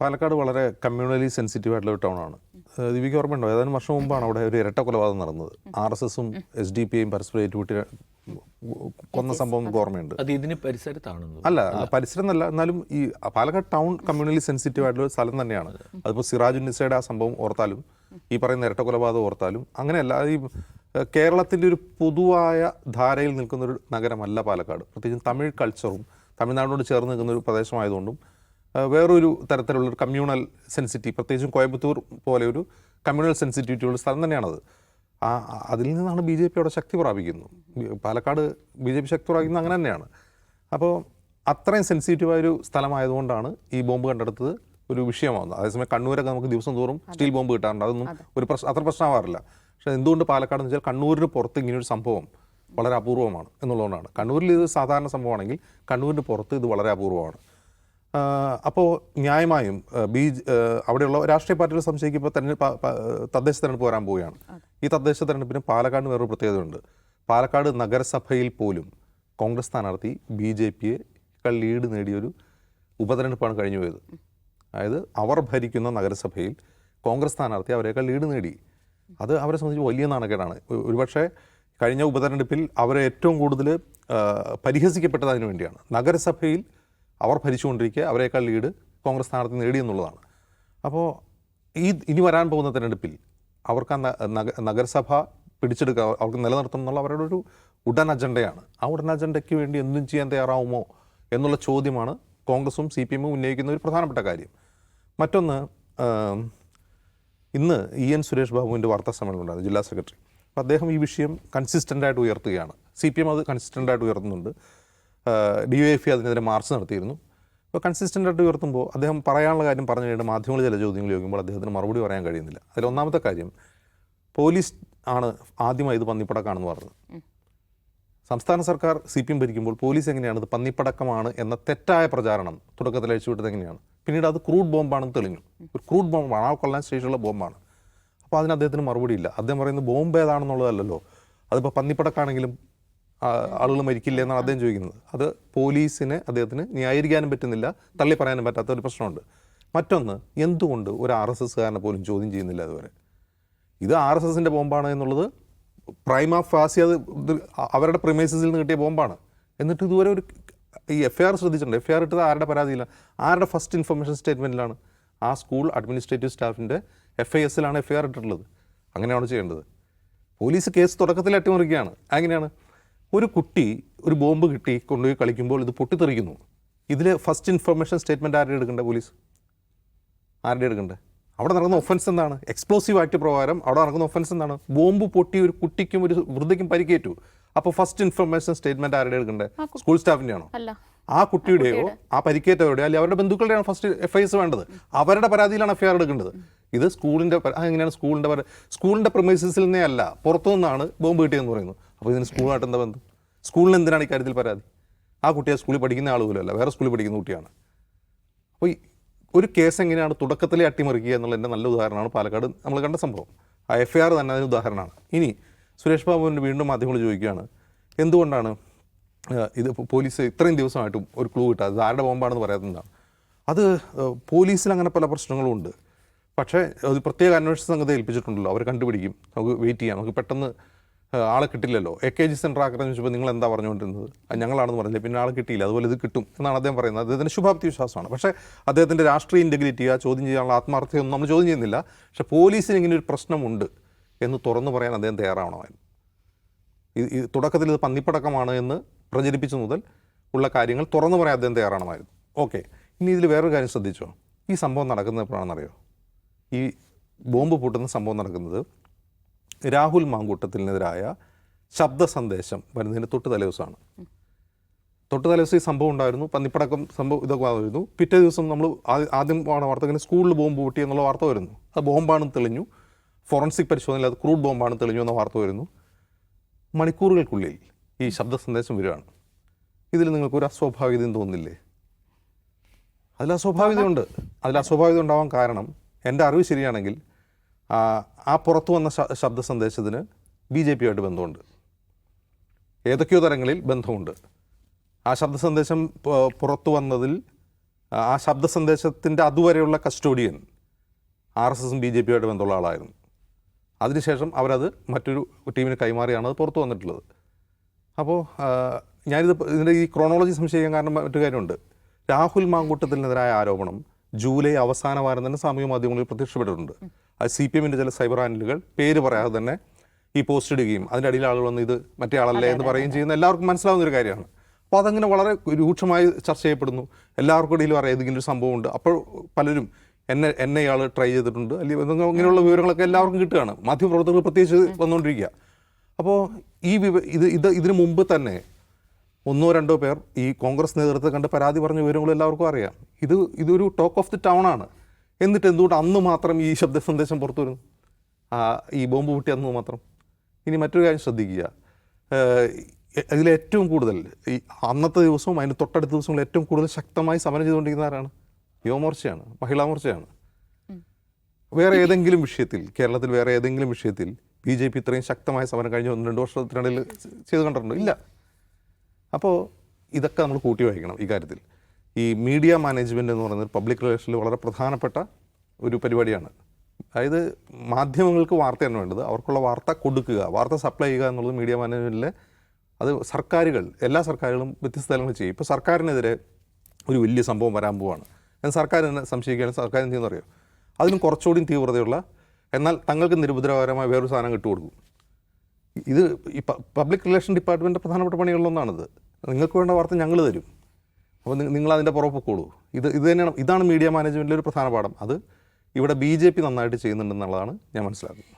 പാലക്കാട് വളരെ communally sensitive ആയിട്ടുള്ള ഒരു ടൗണാണ് ദിവ്യക്ക് ഓർമ്മയുണ്ടോ ഏതാനും വർഷം മുമ്പാണ് അവിടെ ഒരു ഇരട്ട കൊലപാതകം നടന്നത്. ആർ എസ് എസും എസ് ഡി പി ഐയും പരസ്പരം ഏറ്റുമുട്ടി കൊന്ന സംഭവം നമുക്ക് ഓർമ്മയുണ്ട്. അത് ഇതിന് പരിസരത്താണെന്ന് അല്ല പരിസരം എന്നല്ല എന്നാലും ഈ പാലക്കാട് ടൗൺ കമ്മ്യൂണലി സെൻസിറ്റീവ് ആയിട്ടുള്ള ഒരു സ്ഥലം തന്നെയാണ്. അതിപ്പോൾ സിറാജുന്നിസയുടെ ആ സംഭവം ഓർത്താലും ഈ പറയുന്ന ഇരട്ട കൊലപാതകം ഓർത്താലും അങ്ങനെയല്ല ഈ കേരളത്തിന്റെ ഒരു പൊതുവായ ധാരയിൽ നിൽക്കുന്ന ഒരു നഗരമല്ല പാലക്കാട്. പ്രത്യേകിച്ച് തമിഴ് കൾച്ചറും തമിഴ്നാടിനോട് ചേർന്ന് നിൽക്കുന്ന ഒരു പ്രദേശമായതുകൊണ്ടും വേറൊരു തരത്തിലുള്ള ഒരു കമ്മ്യൂണൽ സെൻസിറ്റി പ്രത്യേകിച്ചും കോയമ്പത്തൂർ പോലെ ഒരു കമ്മ്യൂണൽ സെൻസിറ്റിവിറ്റി ഉള്ള സ്ഥലം തന്നെയാണത്. ആ അതിൽ നിന്നാണ് ബി ജെ പി അവിടെ ശക്തി പ്രാപിക്കുന്നത് പാലക്കാട് ബി ജെ പി ശക്തി പ്രാപിക്കുന്നത് അങ്ങനെ തന്നെയാണ്. അപ്പോൾ അത്രയും സെൻസിറ്റീവായൊരു സ്ഥലമായതുകൊണ്ടാണ് ഈ ബോംബ് കണ്ടെടുത്തത് ഒരു വിഷയമാകുന്നത് അതേസമയം കണ്ണൂരൊക്കെ നമുക്ക് ദിവസം തോറും സ്റ്റീൽ ബോംബ് കിട്ടാറുണ്ട്. അതൊന്നും ഒരു പ്രശ്നം അത്ര പ്രശ്നമാവാറില്ല. പക്ഷേ എന്തുകൊണ്ട് പാലക്കാട് എന്ന് വെച്ചാൽ കണ്ണൂരിന് പുറത്ത് ഇങ്ങനെ ഒരു സംഭവം വളരെ അപൂർവമാണ് എന്നുള്ളതുകൊണ്ടാണ്. കണ്ണൂരിൽ ഇത് സാധാരണ സംഭവമാണെങ്കിൽ കണ്ണൂരിന് പുറത്ത് ഇത് വളരെ അപൂർവമാണ്. അപ്പോൾ ന്യായമായും ബി അവിടെയുള്ള രാഷ്ട്രീയ പാർട്ടികൾ സംശയിക്കുമ്പോൾ തെരഞ്ഞെടുപ്പ് തദ്ദേശ തെരഞ്ഞെടുപ്പ് വരാൻ പോവുകയാണ്. ഈ തദ്ദേശ തെരഞ്ഞെടുപ്പിന് പാലക്കാടിന് വേറൊരു പ്രത്യേകതയുണ്ട്. പാലക്കാട് നഗരസഭയിൽ പോലും കോൺഗ്രസ് സ്ഥാനാർത്ഥി ബി ജെ പിയെ ലീഡ് നേടിയൊരു ഉപതെരഞ്ഞെടുപ്പാണ് കഴിഞ്ഞു പോയത്. അതായത് അവർ ഭരിക്കുന്ന നഗരസഭയിൽ കോൺഗ്രസ് സ്ഥാനാർത്ഥി അവരെക്കാൾ ലീഡ് നേടി. അത് അവരെ സംബന്ധിച്ച് വലിയ നാണക്കേടാണ്. ഒരുപക്ഷെ കഴിഞ്ഞ ഉപതെരഞ്ഞെടുപ്പിൽ അവരെ ഏറ്റവും കൂടുതൽ പരിഹസിക്കപ്പെട്ടത് അതിനു വേണ്ടിയാണ്. നഗരസഭയിൽ അവർ ഭരിച്ചുകൊണ്ടിരിക്കുക അവരെക്കാൾ ലീഡ് കോൺഗ്രസ് സ്ഥാനാർത്ഥി നേടിയെന്നുള്ളതാണ് അപ്പോൾ ഈ ഇനി വരാൻ പോകുന്ന തിരഞ്ഞെടുപ്പിൽ അവർക്ക് ആ നഗരസഭ പിടിച്ചെടുക്കുക അവർക്ക് നിലനിർത്തണം എന്നുള്ള അവരുടെ ഒരു ഉടൻ അജണ്ടയാണ്. ആ ഉടൻ അജണ്ടയ്ക്ക് വേണ്ടി എന്തും ചെയ്യാൻ തയ്യാറാവുമോ എന്നുള്ള ചോദ്യമാണ് കോൺഗ്രസും സി പി എമ്മും ഉന്നയിക്കുന്ന ഒരു പ്രധാനപ്പെട്ട കാര്യം. മറ്റൊന്ന് ഇന്ന് ഇ എൻ സുരേഷ് ബാബുവിന്റെ വാർത്താ സമ്മേളനം ഉണ്ടായിരുന്നു ജില്ലാ സെക്രട്ടറി. അപ്പോൾ അദ്ദേഹം ഈ വിഷയം കൺസിസ്റ്റന്റായിട്ട് ഉയർത്തുകയാണ്. സി പി എം അത് കൺസിസ്റ്റന്റായിട്ട് ഉയർത്തുന്നുണ്ട്. ഡി യു എഫ് അതിനെതിരെ മാർച്ച് നടത്തിയിരുന്നു. അപ്പോൾ കൺസിസ്റ്റന്റ് ആയിട്ട് ഉയർത്തുമ്പോൾ അദ്ദേഹം പറയാനുള്ള കാര്യം പറഞ്ഞു കഴിഞ്ഞാൽ മാധ്യമങ്ങൾ ചില ചോദ്യങ്ങൾ ചോദിക്കുമ്പോൾ അദ്ദേഹത്തിന് മറുപടി പറയാൻ കഴിയുന്നില്ല. അതിൽ ഒന്നാമത്തെ കാര്യം പോലീസ് ആണ് ആദ്യമായി ഇത് പന്നിപ്പടക്കാണെന്ന് പറഞ്ഞത്. സംസ്ഥാന സർക്കാർ സി പി എം ഭരിക്കുമ്പോൾ പോലീസ് എങ്ങനെയാണ് ഇത് പന്നിപ്പടക്കമാണ് എന്ന തെറ്റായ പ്രചാരണം തുടക്കത്തിൽ അഴിച്ചുവിട്ടത് എങ്ങനെയാണ്? പിന്നീട് അത് ക്രൂഡ് ബോംബാണെന്ന് തെളിഞ്ഞു. ഒരു ക്രൂഡ് ബോംബാണ് ആ കൊല്ലാൻ സ്റ്റേഷനുള്ള ബോംബാണ്. അപ്പോൾ അതിന് അദ്ദേഹത്തിന് മറുപടി ഇല്ല. അദ്ദേഹം പറയുന്നത് ബോംബ് ഏതാണെന്നുള്ളതല്ലോ അതിപ്പോൾ പന്നിപ്പടക്കാണെങ്കിലും ആളുകൾ മരിക്കില്ല എന്നാണ് അദ്ദേഹം ചോദിക്കുന്നത്. അത് പോലീസിന് അദ്ദേഹത്തിന് ന്യായീകരിക്കാനും പറ്റുന്നില്ല തള്ളി പറയാനും പറ്റാത്ത ഒരു പ്രശ്നമുണ്ട്. മറ്റൊന്ന് എന്തുകൊണ്ട് ഒരു ആർ എസ് എസ്സുകാരനെ പോലും ചോദ്യം ചെയ്യുന്നില്ല അതുവരെ ഇത് ആർ എസ് എസിന്റെ ബോംബാണ് എന്നുള്ളത് പ്രൈമ ഫാസി അത് അവരുടെ പ്രിമൈസസിൽ നിന്ന് കിട്ടിയ ബോംബാണ്. എന്നിട്ട് ഇതുവരെ ഒരു ഈ എഫ് ഐ ആർ ശ്രദ്ധിച്ചിട്ടുണ്ട്. എഫ് ഐ ആർ ഇട്ടത് ആരുടെ പരാതിയില്ല? ആരുടെ ഫസ്റ്റ് ഇൻഫർമേഷൻ സ്റ്റേറ്റ്മെന്റിലാണ് ആ സ്കൂൾ അഡ്മിനിസ്ട്രേറ്റീവ് സ്റ്റാഫിന്റെ എഫ് ഐ എസിലാണ് എഫ് ഐ ആർ ഇട്ടിട്ടുള്ളത്. അങ്ങനെയാണ് ചെയ്യേണ്ടത്. പോലീസ് കേസ് തുടക്കത്തിൽ അട്ടിമറിക്കുകയാണ്. അങ്ങനെയാണ് ഒരു കുട്ടി ഒരു ബോംബ് കിട്ടി കൊണ്ടുപോയി കളിക്കുമ്പോൾ ഇത് പൊട്ടിത്തെറിക്കുന്നു. ഇതിൽ ഫസ്റ്റ് ഇൻഫർമേഷൻ സ്റ്റേറ്റ്മെന്റ് ആരുടെ എടുക്കേണ്ടത് പോലീസ് ആരുടെ എടുക്കണ്ടേ? അവിടെ നടക്കുന്ന ഒഫൻസ് എന്താണ്? എക്സ്പ്ലോസീവ് ആക്ട് പ്രകാരം അവിടെ നടക്കുന്ന ഒഫൻസ് എന്താണ്? ബോംബ് പൊട്ടി ഒരു കുട്ടിക്കും ഒരു വൃദ്ധയ്ക്കും പരിക്കേറ്റു. അപ്പോൾ ഫസ്റ്റ് ഇൻഫർമേഷൻ സ്റ്റേറ്റ്മെന്റ് ആരുടെ എടുക്കണ്ടേ? സ്കൂൾ സ്റ്റാഫിന്റെ ആണോ ആ കുട്ടിയുടെയോ ആ പരിക്കേറ്റവരുടെയോ അല്ലെങ്കിൽ അവരുടെ ബന്ധുക്കളുടെയാണ് ഫസ്റ്റ് എഫ് ഐ എസ് വേണ്ടത്. അവരുടെ പരാതിയിലാണ് എഫ് ഐ ആർ എടുക്കേണ്ടത്. ഇത് സ്കൂളിന്റെ എങ്ങനെയാണ് സ്കൂളിന്റെ സ്കൂളിന്റെ സ്കൂളിന്റെ പ്രൊമൈസസിൽ നിന്നേ അല്ല പുറത്തു നിന്നാണ് ബോംബ് കിട്ടിയെന്ന് പറയുന്നു. അപ്പോൾ ഇതിന് സ്കൂളുമായിട്ട് എന്താ ബന്ധം? സ്കൂളിന് എന്തിനാണ് ഇക്കാര്യത്തിൽ പരാതി? ആ കുട്ടിയെ സ്കൂളിൽ പഠിക്കുന്ന ആൾ അല്ല വേറെ സ്കൂളിൽ പഠിക്കുന്ന കുട്ടിയാണ്. അപ്പോൾ ഒരു കേസ് എങ്ങനെയാണ് തുടക്കത്തിലെ അട്ടിമറിക്കുക എന്നുള്ളതിന്റെ നല്ല ഉദാഹരണമാണ് പാലക്കാട് നമ്മൾ കണ്ട സംഭവം. ആ എഫ് ഐ ആർ തന്നെ അതിന് ഉദാഹരണമാണ്. ഇനി സുരേഷ് ബാബുവിന്റെ വീണ്ടും മാധ്യമങ്ങൾ ചോദിക്കുകയാണ് എന്തുകൊണ്ടാണ് ഇത് പോലീസ് ഇത്രയും ദിവസമായിട്ടും ഒരു ക്ലൂ കിട്ടാതെ? ഇത് ആരുടെ ബോംബാണെന്ന് പറയാത്തതാണ് അത് പോലീസിൽ അങ്ങനെ പല പ്രശ്നങ്ങളും ഉണ്ട്. പക്ഷേ അത് പ്രത്യേക അന്വേഷണ സംഘത്തെ ഏൽപ്പിച്ചിട്ടുണ്ടല്ലോ. അവർ കണ്ടുപിടിക്കും. നമുക്ക് വെയിറ്റ് ചെയ്യാം. നമുക്ക് പെട്ടെന്ന് ആളെ കിട്ടില്ലല്ലോ. എ കെ ജി സെന്റർ ആക്രമണം ചോദിച്ചപ്പോൾ നിങ്ങൾ എന്താ പറഞ്ഞുകൊണ്ടിരുന്നത് ഞങ്ങളാണെന്ന് പറഞ്ഞില്ല പിന്നെ ആളെ കിട്ടിയില്ല. അതുപോലെ ഇത് കിട്ടും എന്നാണ് അദ്ദേഹം പറയുന്നത്. അദ്ദേഹത്തിന്റെ ശുഭാപ്തി വിശ്വാസമാണ് പക്ഷേ അദ്ദേഹത്തിന്റെ രാഷ്ട്രീയ ഇന്റഗ്രിറ്റി ആ ചോദ്യം ചെയ്യാനുള്ള ആത്മാർത്ഥതയൊന്നും നമ്മൾ ചോദ്യം ചെയ്യുന്നില്ല. പക്ഷേ പോലീസിന് ഇങ്ങനെ ഒരു പ്രശ്നമുണ്ട് എന്ന് തുറന്നു പറയാൻ അദ്ദേഹം തയ്യാറാവണമായിരുന്നു. ഈ തുടക്കത്തിൽ ഇത് പന്നിപ്പടക്കമാണ് എന്ന് പ്രചരിപ്പിച്ചു മുതൽ ഉള്ള കാര്യങ്ങൾ തുറന്നു പറയാൻ അദ്ദേഹം തയ്യാറാണമായിരുന്നു ഓക്കെ. ഇനി ഇതിൽ വേറൊരു കാര്യം ശ്രദ്ധിച്ചോ? ഈ സംഭവം നടക്കുന്നത് എപ്പോഴാണെന്നറിയോ ഈ ബോംബ് പൊട്ടുന്ന സംഭവം നടക്കുന്നത് രാഹുൽ മാങ്കൂട്ടത്തിനെതിരായ ശബ്ദ സന്ദേശം വരുന്നതിന് തൊട്ട് തലേദിവസമാണ് തൊട്ട് തലേദിവസം ഈ സംഭവം ഉണ്ടായിരുന്നു. പന്നിപ്പടക്കം സംഭവം ഇതൊക്കെ വന്നിരുന്നു. പിറ്റേ ദിവസം നമ്മൾ ആദ്യം വാർത്ത ഇങ്ങനെ സ്കൂളിൽ ബോംബ് പൊട്ടി എന്നുള്ള വാർത്ത വരുന്നു. അത് ബോംബാണെന്ന് തെളിഞ്ഞു. ഫോറൻസിക് പരിശോധനയിൽ അത് ക്രൂഡ് ബോംബാണ് തെളിഞ്ഞു എന്ന വാർത്ത വരുന്നു. മണിക്കൂറുകൾക്കുള്ളിൽ ഈ ശബ്ദ സന്ദേശം വരികയാണ്. ഇതിൽ നിങ്ങൾക്ക് ഒരു അസ്വാഭാവികതയും തോന്നുന്നില്ലേ അതിൽ അസ്വാഭാവികതയുണ്ട്. അതിൽ അസ്വാഭാവികത ഉണ്ടാവാൻ കാരണം എന്റെ അറിവ് ശരിയാണെങ്കിൽ ആ, പുറത്തു വന്ന ശബ്ദ സന്ദേശത്തിന് ബി ജെ പിയുമായിട്ട് ബന്ധമുണ്ട്. ഏതൊക്കെയോ തരങ്ങളിൽ ബന്ധമുണ്ട്. ആ ശബ്ദ സന്ദേശം പുറത്തു വന്നതിൽ ആ ശബ്ദ സന്ദേശത്തിന്റെ അതുവരെയുള്ള കസ്റ്റോഡിയൻ ആർ എസ് എസും ബി ജെ പിയുമായിട്ട് ബന്ധമുള്ള ആളായിരുന്നു. അതിനുശേഷം അവരത് മറ്റൊരു ടീമിന് കൈമാറിയാണ് അത് പുറത്തു വന്നിട്ടുള്ളത്. അപ്പോൾ ഞാനിത് ഇതിന്റെ ഈ ക്രോണോളജി സംശയിക്കാൻ കാരണം മറ്റു കാര്യമുണ്ട്. രാഹുൽ മാങ്കൂട്ടത്തിനെതിരായ ആരോപണം ജൂലൈ അവസാന വാരം തന്നെ സാമൂഹ്യ മാധ്യമങ്ങളിൽ പ്രത്യക്ഷപ്പെട്ടിട്ടുണ്ട്. അത് സി പി എമ്മിന്റെ ചില സൈബർ ആനലുകൾ പേര് പറയാതെ തന്നെ ഈ പോസ്റ്റ് ഇടുകയും അതിന്റെ അടിയിൽ ആളുകൾ വന്ന് ഇത് മറ്റേ ആളല്ലേ എന്ന് പറയുകയും ചെയ്യുന്ന എല്ലാവർക്കും മനസ്സിലാവുന്ന ഒരു കാര്യമാണ്. അപ്പോൾ അതങ്ങനെ വളരെ രൂക്ഷമായി ചർച്ച ചെയ്യപ്പെടുന്നു. എല്ലാവർക്കും ഇടയിൽ പറയാം ഏതെങ്കിലും ഒരു സംഭവമുണ്ട് അപ്പോൾ പലരും എന്നെ എന്നെ ഇയാൾ ട്രൈ ചെയ്തിട്ടുണ്ട്. അല്ലെങ്കിൽ ഇങ്ങനെയുള്ള വിവരങ്ങളൊക്കെ എല്ലാവർക്കും കിട്ടുകയാണ്. മാധ്യമപ്രവർത്തകർ പ്രത്യേകിച്ച് വന്നുകൊണ്ടിരിക്കുക. അപ്പോൾ ഈ വിവ ഇത് ഇത് ഇതിനു മുമ്പ് തന്നെ ഒന്നോ രണ്ടോ പേർ ഈ കോൺഗ്രസ് നേതൃത്വത്തെ കണ്ട് പരാതി പറഞ്ഞ വിവരങ്ങൾ എല്ലാവർക്കും അറിയാം. ഇത് ഇതൊരു ടോക്ക് ഓഫ് ദി ടൗൺ ആണ്. എന്നിട്ട് എന്തുകൊണ്ട് അന്ന് മാത്രം ഈ ശബ്ദ സന്ദേശം പുറത്തു വരുന്നു? ഈ ബോംബ് പൊട്ടി അന്ന് മാത്രം. ഇനി മറ്റൊരു കാര്യം ശ്രദ്ധിക്കുക. അതിലേറ്റവും കൂടുതൽ ഈ അന്നത്തെ ദിവസവും അതിന് തൊട്ടടുത്ത ദിവസങ്ങളിൽ ഏറ്റവും കൂടുതൽ ശക്തമായി സമരം ചെയ്തുകൊണ്ടിരിക്കുന്ന ആരാണ്? യുവമോർച്ചയാണ് മഹിളാ മോർച്ചയാണ്. വേറെ ഏതെങ്കിലും വിഷയത്തിൽ കേരളത്തിൽ വേറെ ഏതെങ്കിലും വിഷയത്തിൽ ബി ജെ പി ഇത്രയും ശക്തമായ സമരം കഴിഞ്ഞ ഒന്ന് രണ്ട് വർഷത്തിനിടയിൽ ചെയ്ത് കണ്ടിട്ടുണ്ടോ? ഇല്ല. അപ്പോൾ ഇതൊക്കെ നമ്മൾ കൂട്ടി വായിക്കണം ഈ കാര്യത്തിൽ. ഈ മീഡിയ മാനേജ്മെന്റ് എന്ന് പറയുന്നത് പബ്ലിക് റിലേഷനിൽ വളരെ പ്രധാനപ്പെട്ട ഒരു പരിപാടിയാണ്. അതായത് മാധ്യമങ്ങൾക്ക് വാർത്തയാണ് വേണ്ടത്. അവർക്കുള്ള വാർത്ത കൊടുക്കുക വാർത്ത സപ്ലൈ ചെയ്യുക എന്നുള്ളത് മീഡിയ മാനേജ്മെന്റിലെ അത് സർക്കാരുകൾ എല്ലാ സർക്കാരുകളും വ്യത്യസ്ത തലങ്ങൾ ചെയ്യും. ഇപ്പോൾ സർക്കാരിനെതിരെ ഒരു വലിയ സംഭവം വരാൻ പോവാണ്. എന്നാൽ സർക്കാർ തന്നെ സംശയിക്കുകയാണ്. സർക്കാർ എന്ത് ചെയ്യുന്നറിയോ? അതിനും കുറച്ചുകൂടി തീവ്രതയുള്ള എന്നാൽ തങ്ങൾക്ക് നിരുപദ്രവകരമായ വേറൊരു സാധനം കിട്ടുകൊടുക്കും. ഇത് ഈ പബ്ലിക് റിലേഷൻ ഡിപ്പാർട്ട്മെന്റ് പ്രധാനപ്പെട്ട പണികളിലൊന്നാണിത് നിങ്ങൾക്ക് വേണ്ട വാർത്ത ഞങ്ങൾ തരും. അപ്പോൾ നിങ്ങൾ അതിന്റെ പുറപ്പൊക്കോളൂ ഇത് ഇത് തന്നെയാണ് ഇതാണ് മീഡിയ മാനേജ്മെന്റിലെ ഒരു പ്രധാന പാഠം. അത് ഇവിടെ ബി ജെ പി നന്നായിട്ട് ചെയ്യുന്നുണ്ടെന്നുള്ളതാണ് ഞാൻ മനസ്സിലാക്കുന്നത്.